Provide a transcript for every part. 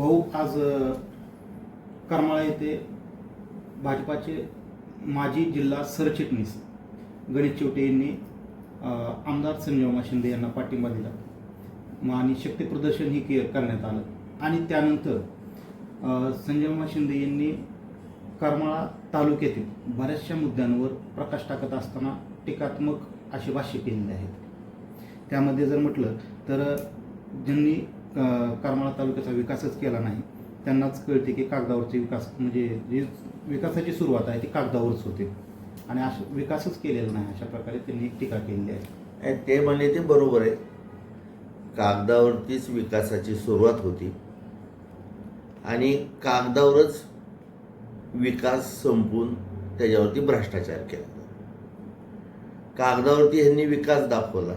भाऊ आज करमाळा येथे भाजपाचे माजी जिल्हा सरचिटणीस गणेश चिवटे यांनी आमदार संजयमा शिंदे यांना पाठिंबा दिला. मग आणि शक्तीप्रदर्शन ही के करण्यात आलं. आणि त्यानंतर संजयमा शिंदे यांनी करमाळा तालुक्यातील बऱ्याचशा मुद्द्यांवर प्रकाश टाकत असताना टीकात्मक असे भाष्य केलेले आहेत. त्यामध्ये जर म्हटलं तर ज्यांनी करमाळा तालुक्याचा विकासच केला नाही. त्यांनाच कळते की कागदावरचे विकास म्हणजे जी विकासाची सुरुवात आहे ती कागदावरच होते. आणि असं विकासच केलेला नाही अशा प्रकारे त्यांनी एक टीका केलेली आहे. ते म्हणले ते बरोबर आहे. कागदावरतीच विकासाची सुरुवात होती. आणि कागदावरच विकास संपून त्याच्यावरती भ्रष्टाचार केला. कागदावरती ह्यांनी विकास दाखवला.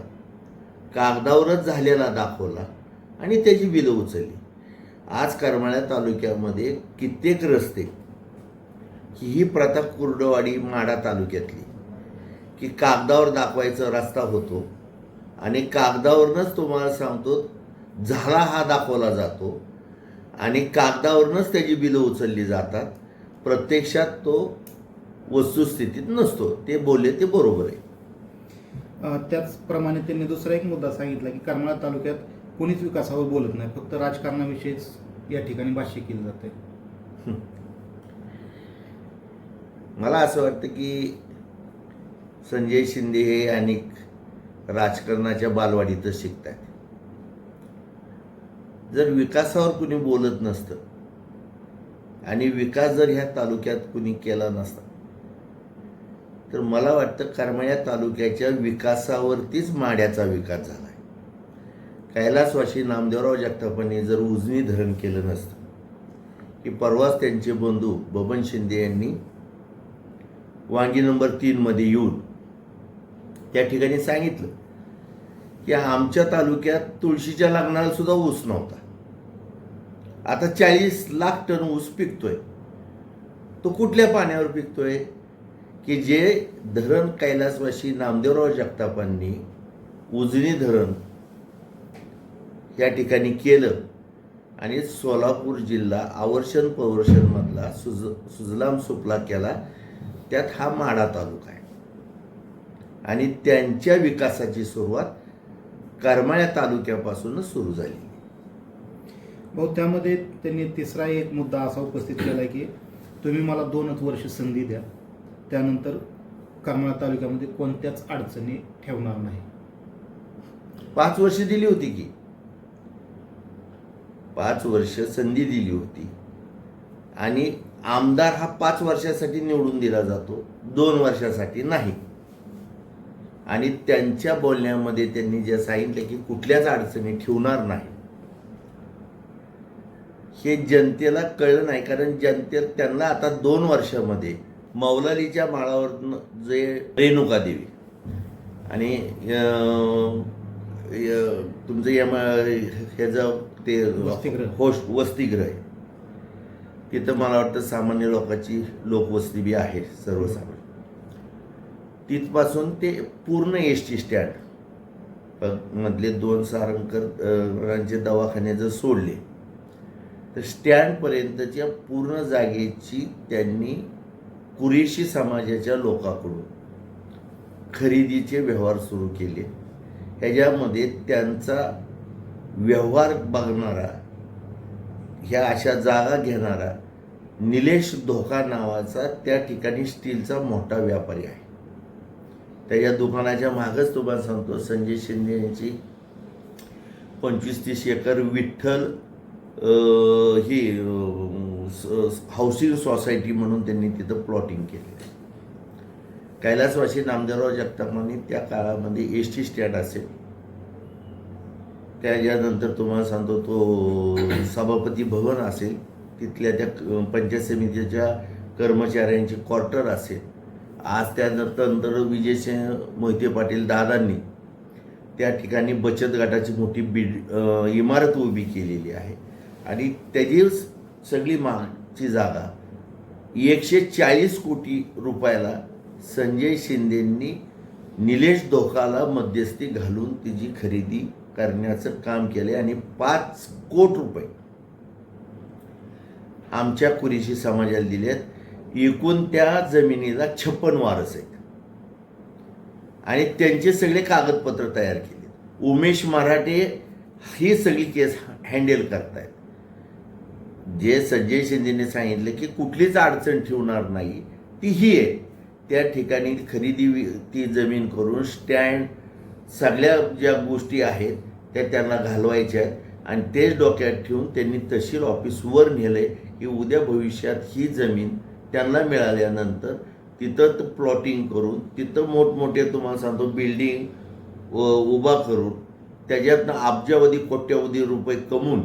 कागदावरच झालेला दाखवला. आणि त्याची बिलं उचलली. आज करमाळ्या तालुक्यामध्ये कित्येक रस्ते ही ही प्रथा कुर्डवाडी माडा तालुक्यातली. की कागदावर दाखवायचा रस्ता होतो आणि कागदावरूनच तुम्हाला सांगतो झाला हा दाखवला जातो आणि कागदावरूनच त्याची बिलं उचलली जातात. प्रत्यक्षात तो वस्तुस्थितीत नसतो. ते बोलले ते बरोबर आहे. त्याचप्रमाणे त्यांनी दुसरा एक मुद्दा सांगितला की करमाळा तालुक्यात कोणीच विकासावर बोलत नाही. फक्त राजकारणाविषयीच या ठिकाणी भाष्य केलं जाते मला असं वाटतं की संजय शिंदे हे अनेक राजकारणाच्या बालवाडीतच शिकत आहेत जर विकासावर कुणी बोलत नसतं आणि विकास जर ह्या तालुक्यात कुणी केला नसता तर मला वाटतं करमाळ्या तालुक्याच्या विकासावरतीच माड्याचा विकास झाला. कैलासवाशी नामदेवराव जगतापांनी जर उजनी धरण केलं नसतं की परवाच त्यांचे बंधू बबन शिंदे यांनी वांगी नंबर तीनमध्ये येऊन त्या ठिकाणी सांगितलं की आमच्या तालुक्यात तुळशीच्या लग्नाला सुद्धा ऊस नव्हता. आता चाळीस लाख टन ऊस पिकतोय. तो कुठल्या पाण्यावर पिकतोय? की जे धरण कैलासवाशी नामदेवराव जगतापांनी उजनी धरण या ठिकाणी केलं. आणि सोलापूर जिल्हा आवर्षण पवर्षणमधला सुज सुजलाम सुफला केला. त्यात हा माडा तालुका आहे. आणि त्यांच्या विकासाची सुरुवात करमाळ्या तालुक्यापासूनच सुरू झाली. भाऊ त्यामध्ये त्यांनी तिसरा एक मुद्दा असा उपस्थित केला आहे की तुम्ही मला दोनच वर्ष संधी द्या. त्यानंतर करमाळा तालुक्यामध्ये कोणत्याच अडचणी ठेवणार नाही. पाच वर्ष दिली होती की. पाच वर्ष संधी दिली होती. आणि आमदार हा पाच वर्षासाठी निवडून दिला जातो दोन वर्षासाठी नाही. आणि त्यांच्या बोलण्यामध्ये त्यांनी जे सांगितलं की कुठल्याच अडचणी ठेवणार नाही. हे जनतेला कळलं नाही कारण जनतेत त्यांना आता दोन वर्षामध्ये मौलालीच्या माळावर जे रेणुका देवी आणि य- तुमचं यम ह्याचं ते वसतिगृह. होश वसतिगृह. आहे तिथं मला वाटतं सामान्य लोकांची लोकवस्ती बी आहे सर्वसामान्य. तिथपासून ते पूर्ण एस टी स्टँड मधले दोन सारंगकरांचे दवाखाने जर सोडले तर स्टँडपर्यंतच्या पूर्ण जागेची त्यांनी कुरेशी समाजाच्या लोकांकडून खरेदीचे व्यवहार सुरू केले. ह्याच्यामध्ये त्यांचा व्यवहार बघणारा ह्या अशा जागा घेणारा निलेश धोका नावाचा त्या ठिकाणी स्टीलचा मोठा व्यापारी आहे. त्याच्या दुकानाच्या मागच तुम्हाला सांगतो संजय शिंदे यांची पंचवीस तीस एकर विठ्ठल ही स- हाऊसिंग सोसायटी म्हणून त्यांनी तिथं प्लॉटिंग केले कैलासवासी नामदेवराव जगतापांनी त्या काळामध्ये एस टी स्टँड असेल. त्याच्यानंतर तुम्हाला सांगतो तो सभापती भवन असेल तिथल्या त्या पंचायत समितीच्या कर्मचाऱ्यांचे क्वार्टर असेल. आज त्यानंतर विजयसिंह मोहिते पाटील दादांनी त्या ठिकाणी बचत गटाची मोठी बिल्ड इमारत उभी केलेली आहे. आणि त्याची सगळी मागची जागा एकशे चाळीस कोटी रुपयाला संजय शिंदेंनी निलेश धोकाला मध्यस्थी घालून तिची खरेदी करण्याचं काम केले आणि पाच कोट रुपये आमच्या कुरेशी समाजाला दिलेत. एकूण त्या जमिनीला छप्पन वारस आहेत. आणि त्यांचे सगळे कागदपत्र तयार केले उमेश मराठे ही सगळी केस हँडल करतायत. जे संजय शिंदेने सांगितलं की कुठलीच अडचण ठेवणार नाही ती ही आहे. त्या ठिकाणी खरेदी ती जमीन करून स्टँड सगळ्या ज्या गोष्टी आहेत त्या त्यांना घालवायच्या आहेत. आणि तेच डोक्यात ठेवून त्यांनी तहसील ऑफिसवर नेलंय की उद्या भविष्यात ही जमीन त्यांना मिळाल्यानंतर तिथं प्लॉटिंग करून तिथं मोठमोठे तुम्हाला सांगतो बिल्डिंग उभा करून त्याच्यातनं अब्जावधी कोट्यावधी रुपये कमवून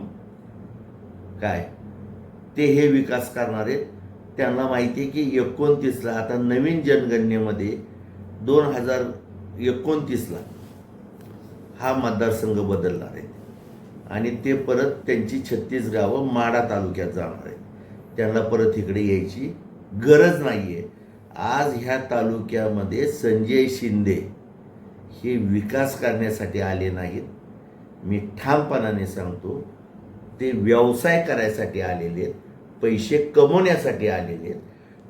काय ते हे विकास करणार आहेत. त्यांना माहिती आहे की एकोणतीसला आता नवीन जनगणनेमध्ये दोन हजार एकोणतीसला हा मतदारसंघ बदलणार आहे. आणि ते परत त्यांची छत्तीस गावं माडा तालुक्यात जाणार आहेत. त्यांना परत इकडे यायची गरज नाही आहे आज ह्या तालुक्यामध्ये संजय शिंदे हे विकास करण्यासाठी आले नाहीत. मी ठामपणाने सांगतो ते व्यवसाय करायसाठी आलेले आहेत. पैसे कमवण्यासाठी आलेले आहेत.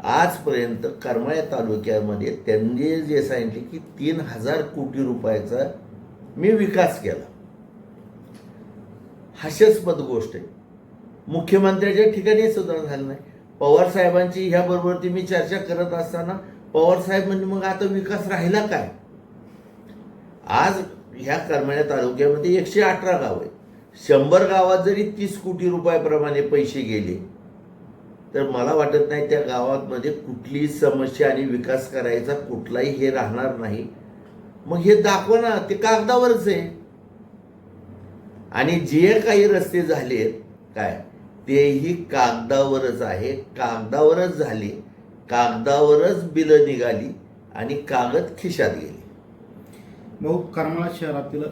आजपर्यंत करमाळ्या तालुक्यामध्ये त्यांनी जे सांगितले की तीन हजार कोटी रुपयाचा मी विकास केला. हास्यास्पद गोष्ट आहे. मुख्यमंत्र्याच्या ठिकाणी सुद्धा झालं नाही. पवार साहेबांची ह्याबरोबर ती मी चर्चा करत असताना पवार साहेब म्हणजे मग आता विकास राहिला काय? आज ह्या करमाळ्या तालुक्यामध्ये एकशे अठरा गाव आहेत. शंभर गावात जरी तीस कोटी रुपयाप्रमाणे पैसे गेले तर मला वाटत नाही त्या गावामध्ये कुठलीही समस्या आणि विकास करायचा कुठलाही हे राहणार नाही. मग हे दाखवा ना ते कागदावरच आहे. आणि जे काही रस्ते झालेत काय? तेही कागदावरच आहे. कागदावरच झाले कागदावरच बिलं निघाली आणि कागद खिशात गेले. भाऊ करमाळा शहरातील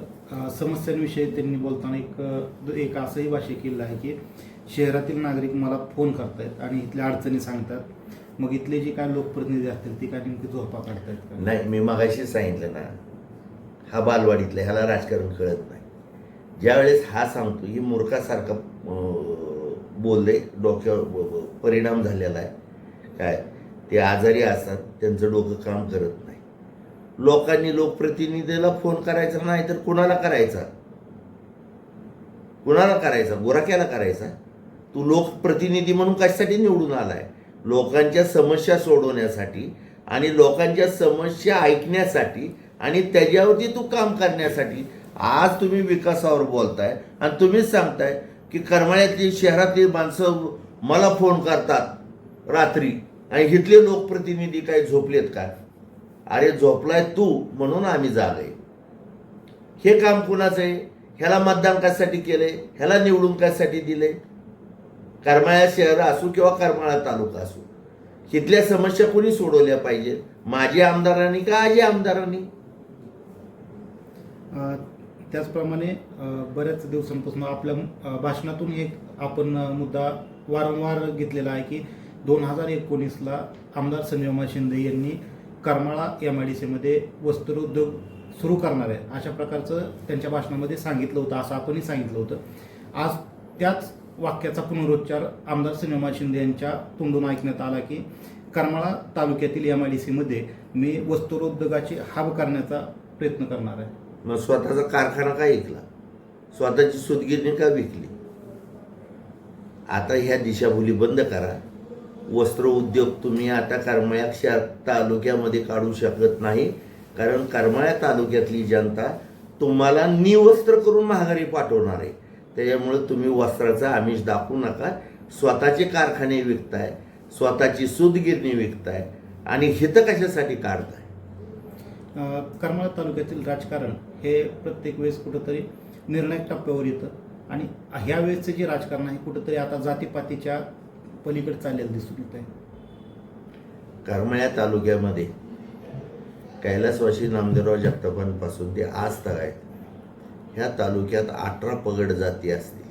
समस्यांविषयी त्यांनी बोलताना एक एक असंही भाष्य केलं आहे की शहरातील नागरिक मला फोन करतायत आणि इथल्या अडचणी सांगतात. मग इथले जे काय लोकप्रतिनिधी असतील ते काय नेमकी झोपा काढतायत का? नाही मी मगाशी सांगितलं ना हा बालवाडीतला ह्याला राजकारण कळत नाही. ज्यावेळेस हा सांगतो ही मूर्खासारखा बोलले डोक्यावर परिणाम झालेला आहे. काय? ते आजारी असतात त्यांचं डोकं काम करत नाही. लोकांनी लोकप्रतिनिधीला फोन करायचा नाही तर कुणाला करायचा? कुणाला करायचा? गोराक्याला करायचा? तू लोकप्रतिनिधी म्हणून कशासाठी निवडून आलाय? लोकांच्या समस्या सोडवण्यासाठी आणि लोकांच्या समस्या ऐकण्यासाठी आणि त्याच्यावरती तू काम करण्यासाठी आज तुम्ही विकासावर बोलताय आणि तुम्हीच सांगताय की करमाळ्यातली शहरातली माणसं मला फोन करतात रात्री. आणि इथले लोकप्रतिनिधी काय झोपलेत का? अरे झोपलाय तू म्हणून आम्ही जागे. हे काम कुणाचं आहे? ह्याला मतदान कशासाठी केलंय? ह्याला निवडून कशासाठी दिले करमाळा शहर असो किंवा करमाळा तालुका असो इथल्या समस्या कोणी सोडवल्या पाहिजेत माझी आमदारांनी का आजी आमदारांनी? त्याचप्रमाणे बऱ्याच दिवसांपासून आपल्या भाषणातून एक आपण मुद्दा वारंवार घेतलेला आहे की दोन हजार एकोणीसला आमदार संजयमा शिंदे यांनी करमाळा एम आय डी सीमध्ये वस्त्रोद्योग सुरू करणार आहे अशा प्रकारचं त्यांच्या भाषणामध्ये सांगितलं होतं असं आपणही सांगितलं होतं. आज त्याच वाक्याचा पुनरुच्चार आमदार सिनेमा शिंदे यांच्या तोंडून ऐकण्यात आला की करमाळा तालुक्यातील एम आय डी सीमध्ये मी वस्त्रोद्योगाची हाब करण्याचा प्रयत्न करणार आहे. मग स्वतःचा कारखाना का विकला? स्वतःची सुतगिरणी का विकली? आता ह्या दिशाभूली बंद करा. वस्त्र उद्योग तुम्ही आता करमाळ्या शहर तालुक्यामध्ये काढू शकत नाही. कारण करमाळ्या तालुक्यातली जनता तुम्हाला निवस्त्र करून महागारी पाठवणार आहे. त्याच्यामुळे तुम्ही वस्त्राचा आमिष दाखवू नका. स्वतःचे कारखाने विकताय स्वतःची सूतगिरणी विकताय आणि हित कशासाठी काढताय? करमाळा तालुक्यातील राजकारण हे प्रत्येक वेळेस कुठंतरी निर्णायक टप्प्यावर येतं. आणि ह्या वेळेसचं जे राजकारण आहे कुठंतरी आता जातीपातीच्या पलीकडे चाललेलं दिसून येत आहे करमाळ्या तालुक्यामध्ये कैलासवासी नामदेवराव जगतापांपासून ते आज तक आहेत. ह्या तालुक्यात अठरा पगड जाती असतील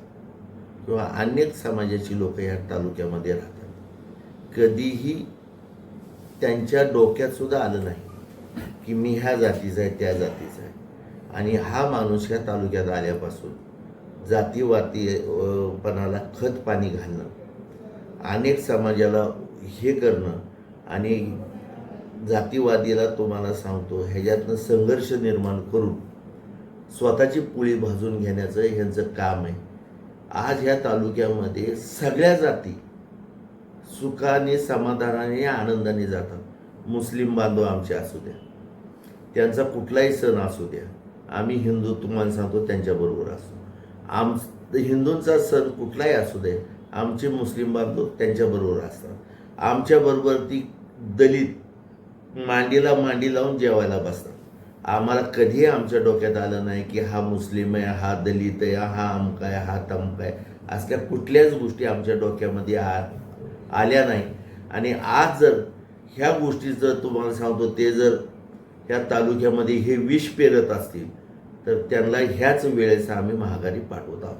किंवा अनेक समाजाची लोक ह्या तालुक्यामध्ये राहतात. कधीही त्यांच्या डोक्यात सुद्धा आलं नाही की मी ह्या जातीचा आहे त्या जातीचा आहे. आणि हा माणूस ह्या तालुक्यात आल्यापासून जातीवातीपणाला खत पाणी घालणं अनेक समाजाला हे करणं आणि जातीवादीला तुम्हाला सांगतो ह्याच्यातनं संघर्ष निर्माण करून स्वतःची पोळी भाजून घेण्याचं ह्यांचं काम आहे. आज ह्या तालुक्यामध्ये सगळ्या जाती सुखाने समाधानाने आनंदाने जातात. मुस्लिम बांधव आमचे असू द्या. त्यांचा कुठलाही सण असू द्या. आम्ही हिंदू तुम्हाला सांगतो त्यांच्याबरोबर असू. आम हिंदूंचा सण कुठलाही असू दे आमचे मुस्लिम बांधव त्यांच्याबरोबर असतात. आमच्याबरोबर ती दलित मांडीला मांडी लावून जेवायला बसतात. आम्हाला कधीही आमच्या डोक्यात आलं नाही की हा मुस्लिम आहे हा दलित आहे हा अमका आहे हा तमका आहे. असल्या कुठल्याच गोष्टी आमच्या डोक्यामध्ये आ आल्या नाही. आणि आज जर ह्या गोष्टी जर तुम्हाला सांगतो ते जर ह्या तालुक्यामध्ये हे विष पेरत असतील तर त्यांना ह्याच वेळेस आम्ही महागारी पाठवत आहोत.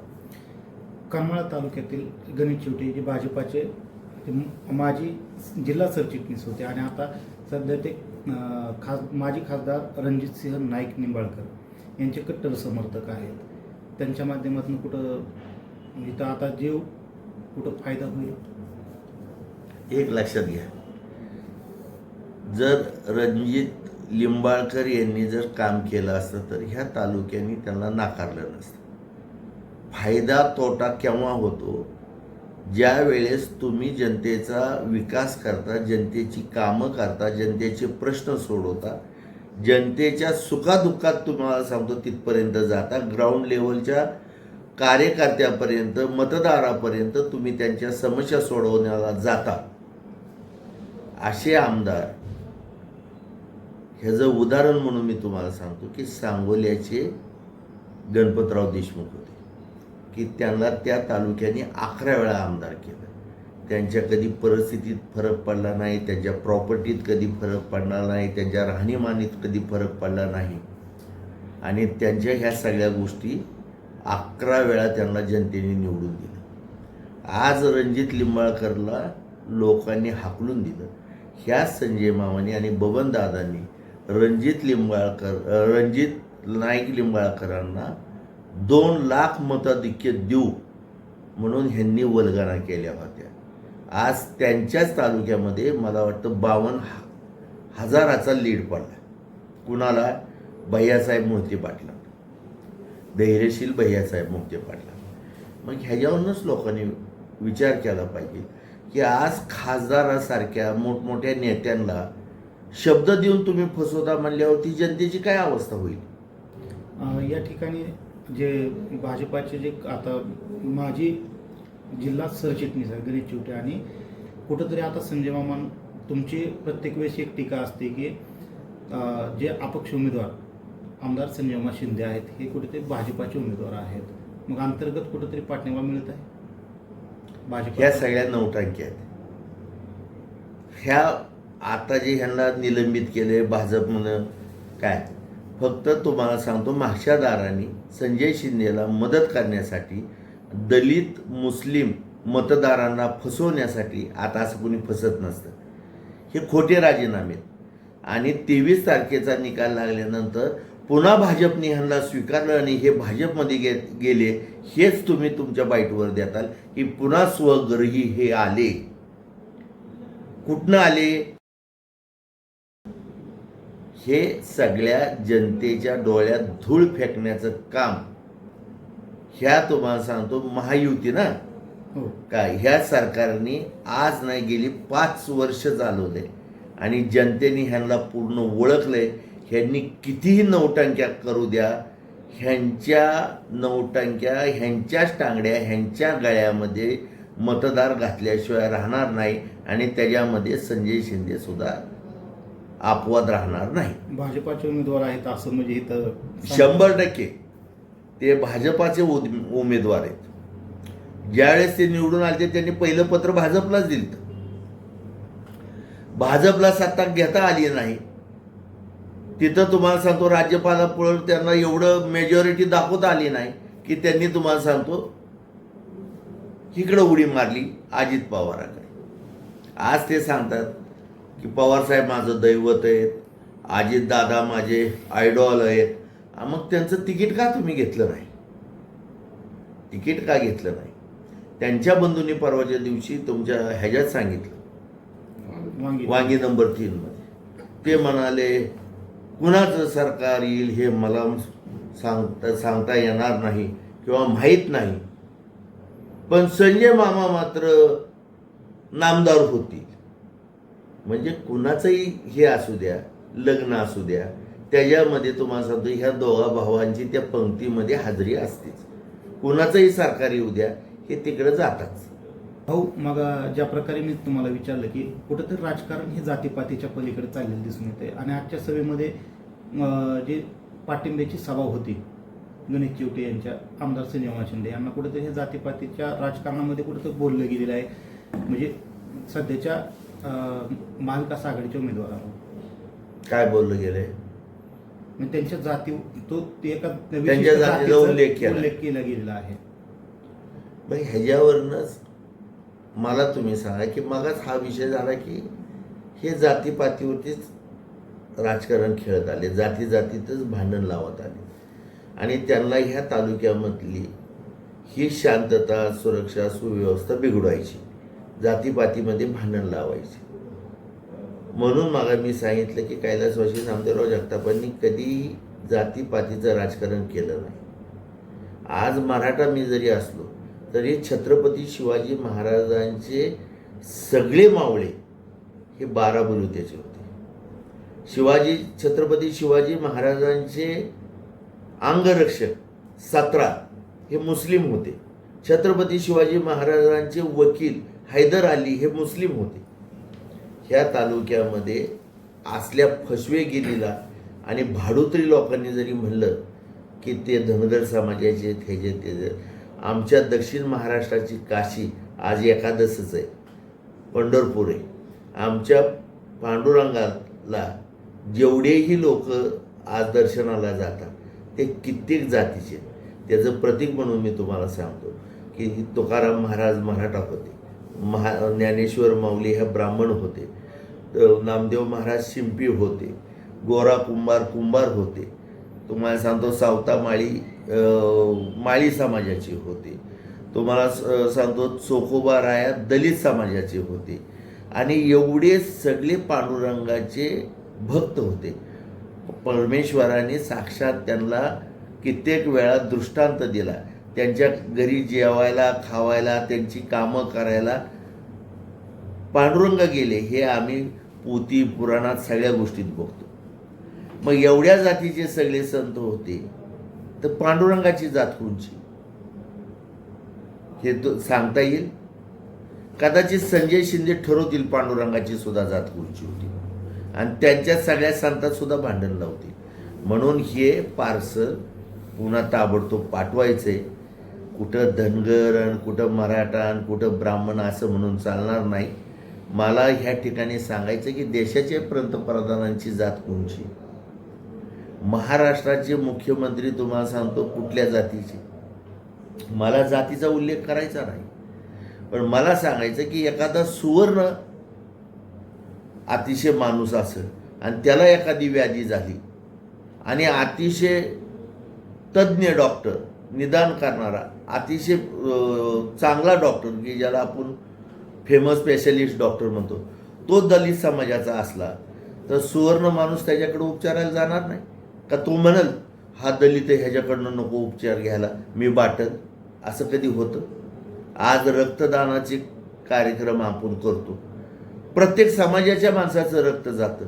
करमाळा तालुक्यातील गणेश शेवटे जे भाजपाचे माजी जिल्हा सरचिटणीस होते. आणि आता सध्या ते खास माजी खासदार रणजितसिंह नाईक निंबाळकर यांचे कट्टर समर्थक आहेत. त्यांच्या माध्यमातून कुठं म्हणजे इथं आता जीव कुठं फायदा होईल? एक लक्षात घ्या. जर रणजित लिंबाळकर यांनी जर काम केलं असतं तर ह्या तालुक्यांनी त्यांना नाकारलं नसतं. फायदा तोटा केव्हा होतो? ज्या वेळेस तुम्ही जनतेचा विकास करता जनतेची कामं करता जनतेचे प्रश्न सोडवता जनतेच्या सुखादुःखात तुम्हाला सांगतो तिथपर्यंत जाता. ग्राउंड लेवलच्या कार्यकर्त्यापर्यंत मतदारापर्यंत तुम्ही त्यांच्या समस्या सोडवण्याला जाता. असे आमदार ह्याचं उदाहरण म्हणून मी तुम्हाला सांगतो की सांगोल्याचे गणपतराव देशमुख होते. की त्यांना त्या तालुक्याने अकरा वेळा आमदार केलं. त्यांच्या कधी परिस्थितीत फरक पडला नाही त्यांच्या प्रॉपर्टीत कधी फरक पडला नाही त्यांच्या राहणीमानीत कधी फरक पडला नाही. आणि त्यांच्या ह्या सगळ्या गोष्टी अकरा वेळा त्यांना जनतेने निवडून दिलं. आज रणजित लिंबाळकरला लोकांनी हाकलून दिलं. ह्या संजय मामाने आणि बबन दादांनी रणजित लिंबाळकर रणजित नाईक लिंबाळकरांना दोन लाख मताधिक्य देऊ म्हणून ह्यांनी वल्गना केल्या होत्या. आज त्यांच्याच तालुक्यामध्ये मला वाटतं बावन्न हजाराचा लीड पडला. कुणाला? भैयासाहेब मोहिते पाटला. धैर्यशील भैयासाहेब मोहिते पाटला. मग ह्याच्यावरूनच लोकांनी विचार केला पाहिजे की आज खासदारासारख्या मोठमोठ्या नेत्यांना शब्द देऊन तुम्ही फसवता म्हणल्यावरती जनतेची काय अवस्था होईल? या ठिकाणी जे भाजपाचे जे आता माजी जिल्हा सरचिटणीस आहे गणेश चिवटे आणि कुठंतरी आता संजय मामान तुमची प्रत्येक वेळेस एक टीका असते की जे अपक्ष उमेदवार आमदार संजय मामा शिंदे आहेत हे कुठेतरी भाजपाचे उमेदवार आहेत. मग अंतर्गत कुठेतरी पाठिंबा मिळत आहे? भाजप ह्या सगळ्या नौटांकी आहेत. ह्या आता जे ह्यांना निलंबित केले भाजपनं काय? फक्त तुम्हाला सांगतो मागच्या संजय शिंदेला मदत करण्यासाठी दलित मुस्लिम मतदारांना फसवण्यासाठी आता असं कोणी फसत नसतं. हे खोटे राजीनामे आहेत. आणि तेवीस तारखेचा निकाल लागल्यानंतर पुन्हा भाजपने ह्यांना स्वीकारलं आणि हे भाजपमध्ये गे गेले हेच तुम्ही तुमच्या बाईटवर देताल की पुन्हा स्वगृही हे आले. कुठनं आले? हे सगळ्या जनतेच्या डोळ्यात धूळ फेकण्याचं काम. ह्या तुम्हाला सांगतो महायुती ना? हो. काय ह्या सरकारने आज नाही गेली पाच वर्ष चालवले. आणि जनतेने ह्यांना पूर्ण ओळखले ह्यांनी कितीही नौटंक्या करू द्या ह्यांच्या नौटंक्या ह्यांच्याच टांगड्या ह्यांच्या गळ्यामध्ये मतदार घातल्याशिवाय राहणार नाही. आणि त्याच्यामध्ये संजय शिंदे सुद्धा अपवाद राहणार नाही. भाजपाचे उमेदवार आहेत असं म्हणजे इथं शंभर टक्के. ते भाजपाचे उमेदवार आहेत. ज्यावेळेस ते निवडून आले त्यांनी पहिलं पत्र भाजपलाच दिलं भाजपला सत्ता घेता आली नाही. तिथं तुम्हाला सांगतो राज्यपालापुढे त्यांना एवढं मेजॉरिटी दाखवता आली नाही की त्यांनी तुम्हाला सांगतो इकडं उडी मारली अजित पवाराकडे. आज ते सांगतात की पवारसाहेब माझं दैवत आहेत अजित दादा माझे आयडॉल आहेत. मग त्यांचं तिकीट का तुम्ही घेतलं नाही? तिकीट का घेतलं नाही? त्यांच्या बंधूंनी परवाच्या दिवशी तुमच्या ह्याच्यात सांगितलं. वांगी. वांगी नंबर तीन मध्ये. ते म्हणाले कुणाचं सरकार येईल हे मला सांगता सांगता येणार नाही किंवा माहीत नाही. पण संजय मामा मात्र नामदार होतील म्हणजे कुणाचंही हे असू द्या लग्न असू द्या त्याच्यामध्ये तुम्हाला सांगतो ह्या दोघा भावांची त्या पंक्तीमध्ये हाजरी असतेच. कुणाचंही सरकार येऊ द्या हे तिकडे जातात भाऊ मग ज्या प्रकारे मी तुम्हाला विचारलं की कुठंतरी राजकारण हे जातीपातीच्या पलीकडे चाललेलं दिसून येते आणि आजच्या सभेमध्ये जे पाठिंब्याची सभा होती गणेश चिवटे यांच्या आमदार संजय शिंदे यांना कुठंतरी हे जातीपातीच्या राजकारणामध्ये कुठंतरी बोललं गेलेलं आहे. म्हणजे सध्याच्या महाविकास आघाडीच्या उमेदवारांना काय बोललं गेलंय म्हणजे त्यांच्या जाती तो ते एका विशिष्ट त्यांच्या जातीचा जातीचा उल्लेख केला. उल्लेख केला गेलेला आहे. मग ह्याच्यावरनंच मला तुम्ही सांगा की मगच हा विषय झाला की हे जातीपातीवरतीच राजकारण खेळत आले जाती जातीतच भांडण लावत आले. आणि त्यांना ह्या तालुक्यामधली ही शांतता सुरक्षा सुव्यवस्था बिघडवायची. जातीपातीमध्ये भांडण लावायचे. म्हणून मागा मी सांगितलं की कैलासवासी नामदेवराव जगतापांनी कधीही जातीपातीचं राजकारण केलं नाही. आज मराठा मी जरी असलो तरी छत्रपती शिवाजी महाराजांचे सगळे मावळे हे बारा बलुत्याचे होते. शिवाजी छत्रपती शिवाजी महाराजांचे अंगरक्षक सतरा हे मुस्लिम होते. छत्रपती शिवाजी महाराजांचे वकील हैदर अली हे मुस्लिम होते. ह्या तालुक्यामध्ये असल्या फसवेगिरीला आणि भाडुत्री लोकांनी जरी म्हणलं की ते धनगर समाजाचे आहेत, ते आमच्या दक्षिण महाराष्ट्राची काशी आज एकादसच आहे. पंढरपूर आहे. आमच्या पांडुरंगाला जेवढेही लोक आज दर्शनाला जातात ते कित्येक जातीचे त्याचं प्रतीक म्हणून मी तुम्हाला सांगतो की तुकाराम महाराज मराठा होते. महा ज्ञानेश्वर माऊली ह्या ब्राह्मण होते. नामदेव महाराज शिंपी होते. गोरा कुंभार कुंभार होते. तुम्हाला सांगतो सावता माळी माळी समाजाची होते. तुम्हाला स- सांगतो चोखोबा राया दलित समाजाचे होते. आणि एवढे सगळे पांडुरंगाचे भक्त होते. परमेश्वराने साक्षात त्यांना कित्येक वेळा दृष्टांत दिला. त्यांच्या घरी जेवायला खावायला त्यांची कामं करायला पांडुरंग गेले हे आम्ही पोती पुराणात सगळ्या गोष्टीत बघतो. मग एवढ्या जातीचे सगळे संत होते तर पांडुरंगाची जात कोणची? हे तो सांगता येईल? कदाचित संजय शिंदे ठरवतील पांडुरंगाची सुद्धा जात कोणची होती. आणि त्यांच्या सगळ्या संतात सुद्धा भांडण लावतील. म्हणून हे पार्सल पुन्हा ताबडतोब पाठवायचे कुठं धनगर आणि कुठं मराठा आणि कुठं ब्राह्मण असं म्हणून चालणार नाही. मला ह्या ठिकाणी सांगायचं की देशाचे पंतप्रधानांची जात कोणची? महाराष्ट्राचे मुख्यमंत्री तुम्हाला सांगतो कुठल्या जातीचे? मला जातीचा उल्लेख करायचा नाही. पण मला सांगायचं की एखादा सुवर्ण अतिशय माणूस असेल आणि त्याला एखादी व्याधी झाली आणि अतिशय तज्ज्ञ डॉक्टर निदान करणारा अतिशय चांगला डॉक्टर की ज्याला आपण फेमस स्पेशलिस्ट डॉक्टर म्हणतो. तो दलित समाजाचा असला तर सुवर्ण माणूस त्याच्याकडे उपचारायला जाणार नाही. का तो म्हणल हा दलित ह्याच्याकडनं नको उपचार घ्यायला मी बाटल. असं कधी होतं? आज रक्तदानाचे कार्यक्रम आपण करतो. प्रत्येक समाजाच्या माणसाचं रक्त जातं.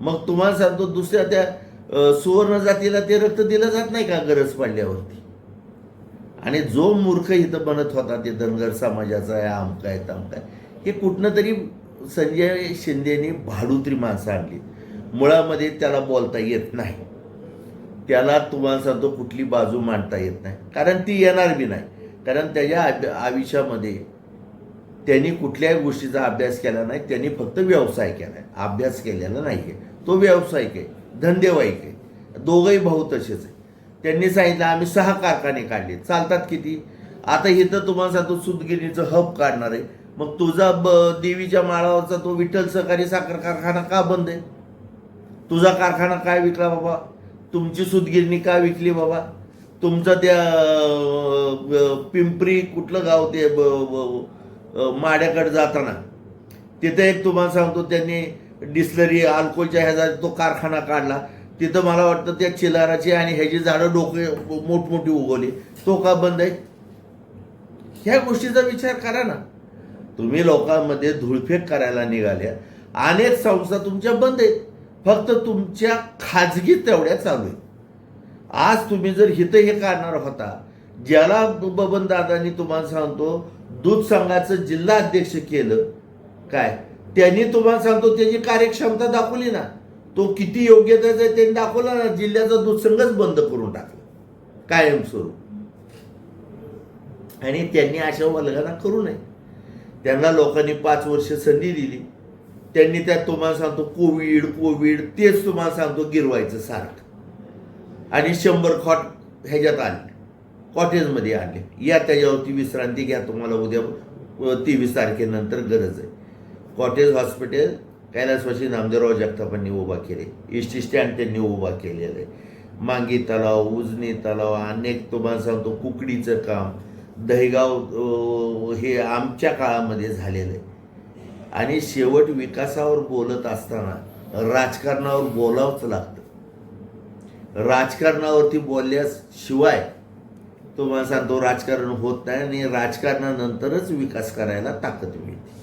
मग तुम्हाला सांगतो दुसऱ्या त्या सुवर्ण जातीला ते रक्त दिलं जात नाही का गरज पडल्यावरती? आणि जो मूर्ख इथं बनत होता ते धनगर समाजाचा आहे आमका आहे तमका आहे हे कुठनं तरी संजय शिंदेने भाडुत्री माणसं आणली. मुळामध्ये त्याला बोलता येत नाही. त्याला तुम्हाला सांगतो कुठली बाजू मांडता येत नाही. कारण ती येणार बी नाही. कारण त्याच्या आय- आयुष्यामध्ये त्यांनी कुठल्याही गोष्टीचा अभ्यास केला नाही. त्यांनी फक्त व्यवसाय केला आहे अभ्यास केलेला नाही आहे तो व्यावसायिक आहे. धंदेवाईक आहे. दोघंही भाऊ तसेच आहे. त्यांनी सांगितलं आम्ही सहा कारखाने काढले. चालतात किती? आता इथं तुम्हाला सांगतो सुतगिरणीचं हब काढणार आहे. मग तुझा ब देवीच्या माळावरचा तो विठ्ठल सहकारी साखर कारखाना का बंद आहे? तुझा कारखाना काय विकला बाबा? तुमची सुतगिरणी का विकली बाबा? तुमचं त्या पिंपरी कुठलं गाव ते ब- माड्याकडे जाताना तिथं एक तुम्हाला सांगतो त्यांनी डिस्लरी अल्कोलच्या ह्याचा तो कारखाना काढला. तिथं मला वाटतं त्या चिलाराची आणि ह्याची झाडं डोके मोठमोठी उगवली तो का बंद आहे? ह्या गोष्टीचा विचार करा ना. तुम्ही लोकांमध्ये धुळफेक करायला निघाल्या अनेक संस्था तुमच्या बंद आहेत. फक्त तुमच्या खाजगी तेवढ्या चालू आहेत. आज तुम्ही जर हिथं हे काढणार होता ज्याला बबन दादांनी तुम्हाला सांगतो दूध संघाचं जिल्हा अध्यक्ष केलं काय? त्यांनी तुम्हाला सांगतो त्याची कार्यक्षमता दाखवली ना. तो किती योग्यतेचा आहे त्यांनी दाखवला ना जिल्ह्याचा दूधसंघच बंद करून टाकला. कायमस्वरूप. आणि त्यांनी अशा वल्गना करू नये. त्यांना लोकांनी पाच वर्ष संधी दिली. त्यांनी त्यात तुम्हाला सांगतो कोविड कोविड तेच तुम्हाला सांगतो गिरवायचं सारखं. आणि शंभर खॉट ह्याच्यात आणले कॉटेजमध्ये आणले या त्याच्यावरती विश्रांती घ्या तुम्हाला उद्या तेवीस तारखेनंतर गरज आहे. कॉटेज हॉस्पिटल कैलासवासी नामदेवराव जगतापांनी उभा केले. एस टी स्टँड त्यांनी उभा केलेलं. आहे मांगी तलाव उजनी तलाव अनेक तुम्हाला सांगतो कुकडीचं काम दहेगाव हे आमच्या काळामध्ये झालेलं आहे. आणि शेवट विकासावर बोलत असताना राजकारणावर बोलावंच लागतं. राजकारणावरती बोलल्याशिवाय तुम्हाला सांगतो राजकारण होत नाही आणि राजकारणानंतरच विकास करायला ताकद मिळते.